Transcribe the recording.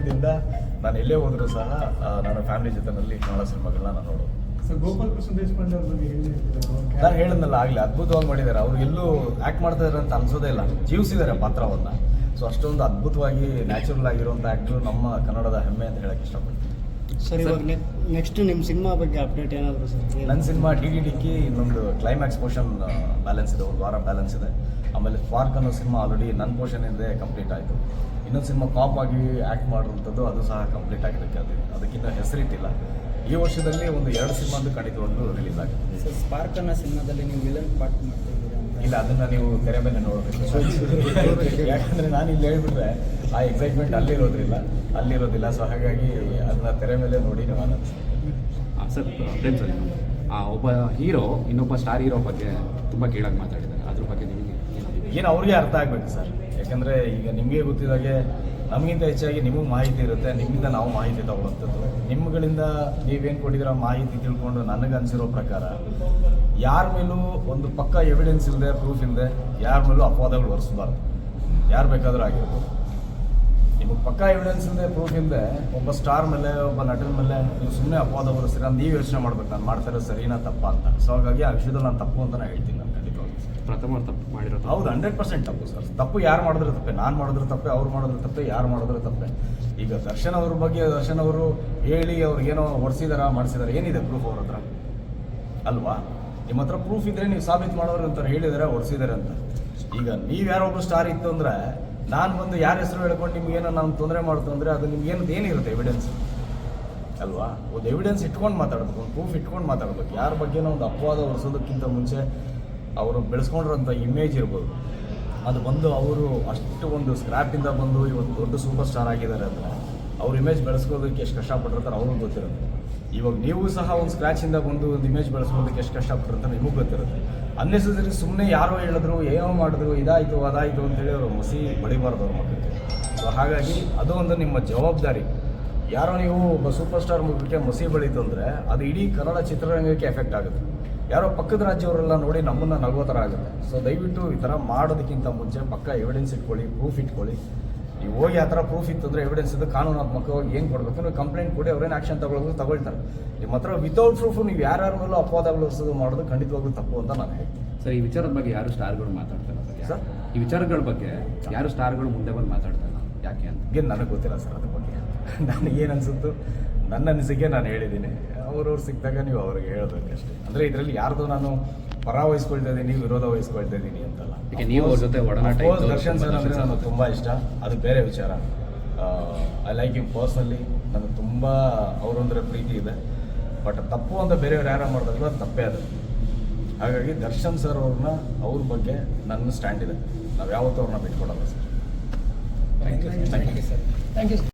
ವರ್ಷದಿಂದ ನಾನು ಎಲ್ಲೇ ಹೋದರೂ ಸಹ ನನ್ನ ಫ್ಯಾಮಿಲಿ ಜೊತೆನಲ್ಲಿ ಕನ್ನಡ ಸಿನಿಮಾಗಳನ್ನ ನಾನು ನೋಡೋದು. ಗೋಪಾಲ್ ಕೃಷ್ಣ ದೇಶಪಾಂಡೆ ಅವ್ರ ಬಗ್ಗೆ ಹೇಳಿ ನಾನು ಹೇಳಿದ್ನಲ್ಲ ಆಗಲಿ ಅದ್ಭುತವಾಗಿ ಮಾಡಿದ್ದಾರೆ. ಅವ್ರು ಎಲ್ಲೂ ಆ್ಯಕ್ಟ್ ಮಾಡ್ತಾ ಇದ್ದಾರೆ ಅಂತ ಅನ್ಸೋದೇ ಇಲ್ಲ. ಜೀವಿಸಿದ್ದಾರೆ ಪಾತ್ರವನ್ನು. ಸೊ ಅಷ್ಟೊಂದು ಅದ್ಭುತವಾಗಿ ನ್ಯಾಚುರಲ್ ಆಗಿರುವಂಥ ಆ್ಯಕ್ಟ್ರು ನಮ್ಮ ಕನ್ನಡದ ಹೆಮ್ಮೆ ಅಂತ ಹೇಳಕ್ಕೆ ಇಷ್ಟಪಡ್ತೀನಿ. ಸರ್ ಇವಾಗ ನೆಕ್ಸ್ಟ್ ನಿಮ್ಮ ಸಿನಿಮಾ ಬಗ್ಗೆ ಅಪ್ಡೇಟ್ ಏನಾದರೂ ಸರ್? ನನ್ನ ಸಿನಿಮಾ ಡಿ ಡಿ ಡಿಕ್ಕಿ ಇನ್ನೊಂದು ಕ್ಲೈಮ್ಯಾಕ್ಸ್ ಪೋರ್ಷನ್ ಬ್ಯಾಲೆನ್ಸ್ ಇದೆ ಒಂದು ವಾರ ಬ್ಯಾಲೆನ್ಸ್ ಇದೆ. ಆಮೇಲೆ ಸ್ಪಾರ್ಕ್ ಅನ್ನೋ ಸಿನಿಮಾ ಆಲ್ರೆಡಿ ನನ್ನ ಪೋರ್ಷನ್ ಇದೆ ಕಂಪ್ಲೀಟ್ ಆಯಿತು. ಇನ್ನೊಂದು ಸಿನಿಮಾ ಕಾಪ್ ಆಗಿ ಆ್ಯಕ್ಟ್ ಮಾಡಿರುವಂಥದ್ದು ಅದು ಸಹ ಕಂಪ್ಲೀಟ್ ಆಗಿದ್ದಕ್ಕೆ ಅದು ಅದಕ್ಕಿಂತ ಹೆಸರಿಟ್ಟಿಲ್ಲ. ಈ ವರ್ಷದಲ್ಲಿ ಒಂದು ಎರಡು ಸಿನಿಮಾದು ಖಂಡಿತವಾಗ್ಲೂ ರಿಲೀಸ್ ಆಗುತ್ತೆ ಸರ್ ಸ್ಪಾರ್ಕ್ ಅನ್ನೋ ಸಿನಿಮಾದಲ್ಲಿ ನೀವು ವಿಲನ್ ಪಾರ್ಟ್ ಮಾಡ್ತಿದ್ದೀರಾ ಇಲ್ಲ ಅದನ್ನು ನೀವು ಕೆರೆ ಮೇಲೆ ನೋಡಬೇಕು. ಯಾಕಂದರೆ ನಾನು ಇಲ್ಲಿ ಹೇಳ್ಬಿಟ್ರೆ ಆ ಎಕ್ಸೈಟ್ಮೆಂಟ್ ಅಲ್ಲಿರೋದ್ರಿಲ್ಲ. ಅಲ್ಲಿರೋದಿಲ್ಲ. ಸೊ ಹಾಗಾಗಿ ಅದನ್ನ ತೆರೆ ಮೇಲೆ ನೋಡಿ ನೀವು ಆನಂದ. ಆ, ಸರ್ ಪ್ರೇಮ್ ಸರ್ ಆ ಒಬ್ಬ ಹೀರೋ ಇನ್ನೊಬ್ಬ ಸ್ಟಾರ್ ಹೀರೋ ಬಗ್ಗೆ ತುಂಬ ಕೀಳಾಗಿ ಮಾತಾಡಿದ್ದಾರೆ. ಅದ್ರ ಬಗ್ಗೆ ನಿಮಗೆ ಏನು ಅವ್ರಿಗೆ ಅರ್ಥ ಆಗಬೇಕು ಸರ್. ಯಾಕಂದರೆ ಈಗ ನಿಮಗೆ ಗೊತ್ತಿದ್ದಾಗೆ ನಮಗಿಂತ ಹೆಚ್ಚಾಗಿ ನಿಮಗೆ ಮಾಹಿತಿ ಇರುತ್ತೆ. ನಿಮ್ಮಿಂದ ನಾವು ಮಾಹಿತಿ ತಗೊಳ್ಳೋಂಥದ್ದು ನಿಮ್ಗಳಿಂದ ನೀವೇನು ಕೊಟ್ಟಿದ್ದೀರ ಮಾಹಿತಿ ತಿಳ್ಕೊಂಡು ನನಗೆ ಅನಿಸಿರೋ ಪ್ರಕಾರ ಯಾರ ಮೇಲೂ ಒಂದು ಪಕ್ಕ ಎವಿಡೆನ್ಸ್ ಇಲ್ಲದೆ ಪ್ರೂಫ್ ಇಲ್ಲದೆ ಯಾರ ಮೇಲೂ ಅಪವಾದಗಳು ಹೊರಿಸಬಾರ್ದು ಯಾರು ಬೇಕಾದರೂ ಆಗಿರ್ಬೋದು. ಪಕ್ಕ ಎವಿಡೆನ್ಸ್ ಇಲ್ಲದೆ ಪ್ರೂಫ್ ಇಲ್ಲದೆ ಒಬ್ಬ ಸ್ಟಾರ್ ಮೇಲೆ ಒಬ್ಬ ನಟನ ಮೇಲೆ ನೀವು ಸುಮ್ಮನೆ ಅಪವಾದ ಬರೋಸ್ತೀರ ಅಂತ ನೀವು ಯೋಚನೆ ಮಾಡ್ಬೇಕು. ನಾನು ಮಾಡ್ತಾ ಇರೋದು ಸರಿನಾ ತಪ್ಪ ಅಂತ. ಸೊ ಹಾಗಾಗಿ ಆ ವಿಷಯದಲ್ಲಿ ನಾನು ತಪ್ಪು ಅಂತ ನಾನು ಹೇಳ್ತೀನಿ ನಾನು ಖಂಡಿತವಾಗಿ ಪ್ರಥಮ ತಪ್ಪು ಮಾಡಿರೋದು ಹೌದು ಹಂಡ್ರೆಡ್ ಪರ್ಸೆಂಟ್ ತಪ್ಪು ಸರ್ ತಪ್ಪು ಯಾರು ಮಾಡಿದ್ರೆ ತಪ್ಪೆ ನಾನು ಮಾಡಿದ್ರೆ ತಪ್ಪೆ ಅವ್ರು ಮಾಡಿದ್ರೆ ತಪ್ಪೆ ಯಾರು ಮಾಡಿದ್ರೆ ತಪ್ಪೆ. ಈಗ ದರ್ಶನ್ ಅವ್ರ ಬಗ್ಗೆ ದರ್ಶನ್ ಅವರು ಹೇಳಿ ಅವ್ರಿಗೇನೋ ಹೊಡ್ಸಿದಾರ ಮಾಡಿಸಿದಾರ ಏನಿದೆ ಪ್ರೂಫ್ ಅವ್ರ ಹತ್ರ? ಅಲ್ವಾ? ನಿಮ್ಮ ಹತ್ರ ಪ್ರೂಫ್ ಇದ್ರೆ ನೀವು ಸಾಬೀತು ಮಾಡೋರು ಅಂತಾರೆ ಹೇಳಿದಾರೆ ಹೊಡ್ಸಿದಾರೆ ಅಂತ. ಈಗ ನೀವು ಯಾರೊಬ್ರು ಸ್ಟಾರ್ ಇತ್ತು ಅಂದ್ರೆ ನಾನು ಬಂದು ಯಾರ ಹೆಸರು ಹೇಳ್ಕೊಂಡು ನಿಮ್ಗೇನೋ ನಾನು ತೊಂದರೆ ಮಾಡ್ತು ಅಂದರೆ ಅದು ನಿಮ್ಗೇನು ಏನು ಏನಿರುತ್ತೆ ಎವಿಡೆನ್ಸ್ ಅಲ್ವಾ? ಒಂದು ಎವಿಡೆನ್ಸ್ ಇಟ್ಕೊಂಡು ಮಾತಾಡ್ಬೇಕು, ಒಂದು ಪ್ರೂಫ್ ಇಟ್ಕೊಂಡು ಮಾತಾಡ್ಬೇಕು. ಯಾರ ಬಗ್ಗೆನೋ ಒಂದು ಅಪವಾದ ಹೊರಿಸೋದಕ್ಕಿಂತ ಮುಂಚೆ ಅವರು ಬೆಳೆಸ್ಕೊಂಡಿರೋಂಥ ಇಮೇಜ್ ಇರ್ಬೋದು. ಅದು ಬಂದು ಅವರು ಅಷ್ಟು ಒಂದು ಸ್ಕ್ರ್ಯಾಪಿಂದ ಬಂದು ಇವತ್ತು ದೊಡ್ಡ ಸೂಪರ್ ಸ್ಟಾರ್ ಆಗಿದ್ದಾರೆ ಅಂದರೆ ಅವ್ರ ಇಮೇಜ್ ಬೆಳೆಸ್ಕೋದಕ್ಕೆ ಎಷ್ಟು ಕಷ್ಟಪಟ್ಟಿರ್ತಾರೆ ಅವ್ರಿಗೂ ಗೊತ್ತಿರುತ್ತೆ. ಇವಾಗ ನೀವು ಸಹ ಒಂದು ಸ್ಕ್ರ್ಯಾಚಿಂದ ಬಂದು ಒಂದು ಇಮೇಜ್ ಬೆಳೆಸ್ಕೋದಕ್ಕೆ ಎಷ್ಟು ಕಷ್ಟಪಟ್ಟಿರ್ತಾರೆ ನಿಮಗೂ ಗೊತ್ತಿರುತ್ತೆ. ಅನ್ನೆಸರಿ ಸುಮ್ಮನೆ ಯಾರೋ ಹೇಳಿದ್ರು, ಏನೋ ಮಾಡಿದ್ರು, ಇದಾಯಿತು, ಅದಾಯಿತು ಅಂತೇಳಿ ಅವರು ಮಸಿ ಬಡಿಬಾರ್ದು ಅವ್ರ ಮಕ್ಕಳಿಗೆ. ಸೊ ಹಾಗಾಗಿ ಅದು ಒಂದು ನಿಮ್ಮ ಜವಾಬ್ದಾರಿ. ಯಾರೋ ನೀವು ಒಬ್ಬ ಸೂಪರ್ ಸ್ಟಾರ್ ಮುಖಕ್ಕೆ ಮಸಿ ಬೆಳೀತು ಅಂದರೆ ಅದು ಇಡೀ ಕನ್ನಡ ಚಿತ್ರರಂಗಕ್ಕೆ ಎಫೆಕ್ಟ್ ಆಗುತ್ತೆ. ಯಾರೋ ಪಕ್ಕದ ರಾಜ್ಯವರೆಲ್ಲ ನೋಡಿ ನಮ್ಮನ್ನು ನಗೋ ಥರ ಆಗುತ್ತೆ. ಸೊ ದಯವಿಟ್ಟು ಈ ಥರ ಮಾಡೋದಕ್ಕಿಂತ ಮುಂಚೆ ಪಕ್ಕ ಎವಿಡೆನ್ಸ್ ಇಟ್ಕೊಳ್ಳಿ ಪ್ರೂಫ್ ಇಟ್ಕೊಳ್ಳಿ. ನೀವು ಹೋಗಿ ಆ ಥರ ಪ್ರೂಫ್ ಇತ್ತು ಅಂದರೆ ಎವಿಡೆನ್ಸ್ ಇದು ಕಾನೂನಾತ್ಮಕವಾಗಿ ಏನು ಕೊಡಬೇಕು ನೀವು ಕಂಪ್ಲೇಂಟ್ ಕೊಡಿ ಅವ್ರೇನು ಆ್ಯಕ್ಷನ್ ತಗೊಳ್ಳೋದು ತಗೊಳ್ತಾರೆ. ನಿಮ್ಮ ಹತ್ರ ವಿತೌಟ್ ಪ್ರೂಫು ನೀವು ಯಾರ್ಯಾರ ಮೇಲೂ ಅಪವಾದಗಳು ಮಾಡೋದು ಖಂಡಿತವಾಗ್ಲೂ ತಪ್ಪು ಅಂತ ನಾನು ಹೇಳ್ತೀನಿ. ಸರ್ ಈ ವಿಚಾರದ ಬಗ್ಗೆ ಯಾರು ಸ್ಟಾರ್ಗಳು ಮಾತಾಡ್ತಾರೆ ಸರ್? ಈ ವಿಚಾರಗಳ ಬಗ್ಗೆ ಯಾರು ಸ್ಟಾರ್ಗಳು ಮುಂದೆ ಬಂದು ಮಾತಾಡ್ತಾರೆ ಯಾಕೆ ಅಂತ? ಏನು ನನಗೆ ಗೊತ್ತಿಲ್ಲ ಸರ್ ಅದ್ರ ಬಗ್ಗೆ. ನನಗೆ ಏನು ಅನಿಸುತ್ತೋ ನನ್ನ ಅನಿಸಿಕೆ ನಾನು ಹೇಳಿದ್ದೀನಿ. ಅವ್ರವ್ರು ಸಿಕ್ಕಿದಾಗ ನೀವು ಅವ್ರಿಗೆ ಹೇಳಬೇಕಷ್ಟೇ ಅಂದರೆ ಇದರಲ್ಲಿ ಯಾರ್ದು ನಾನು ಪರ ವಹಿಸ್ಕೊಳ್ತಾ ಇದ್ದೀನಿ ವಿರೋಧ ವಹಿಸ್ಕೊಳ್ತಾ ಇದ್ದೀನಿ ಅಂತಲ್ಲ. ಈಗ ನೀವು ಅವ್ರ ಜೊತೆ ಒಡನಾಟ ಇದ್ದು ದರ್ಶನ್ ಸರ್ ಅಂದರೆ ನನಗೆ ತುಂಬ ಇಷ್ಟ. ಅದು ಬೇರೆ ವಿಚಾರ. ಐ ಲೈಕ್ ಯು ಪರ್ಸ್ನಲಿ ನನಗೆ ತುಂಬ ಅವರೊಂದರ ಪ್ರೀತಿ ಇದೆ. ಬಟ್ ತಪ್ಪು ಅಂತ ಬೇರೆಯವ್ರು ಯಾರು ಮಾಡಿದ್ರು ಅದು ತಪ್ಪೇ ಅದು. ಹಾಗಾಗಿ ದರ್ಶನ್ ಸರ್ ಅವ್ರನ್ನ ಅವ್ರ ಬಗ್ಗೆ ನನ್ನ ಸ್ಟ್ಯಾಂಡ್ ಇದೆ. ನಾವು ಯಾವತ್ತೂ ಅವ್ರನ್ನ ಬಿಟ್ಕೊಡಲ್ಲ sir. Thank you sir thank you sir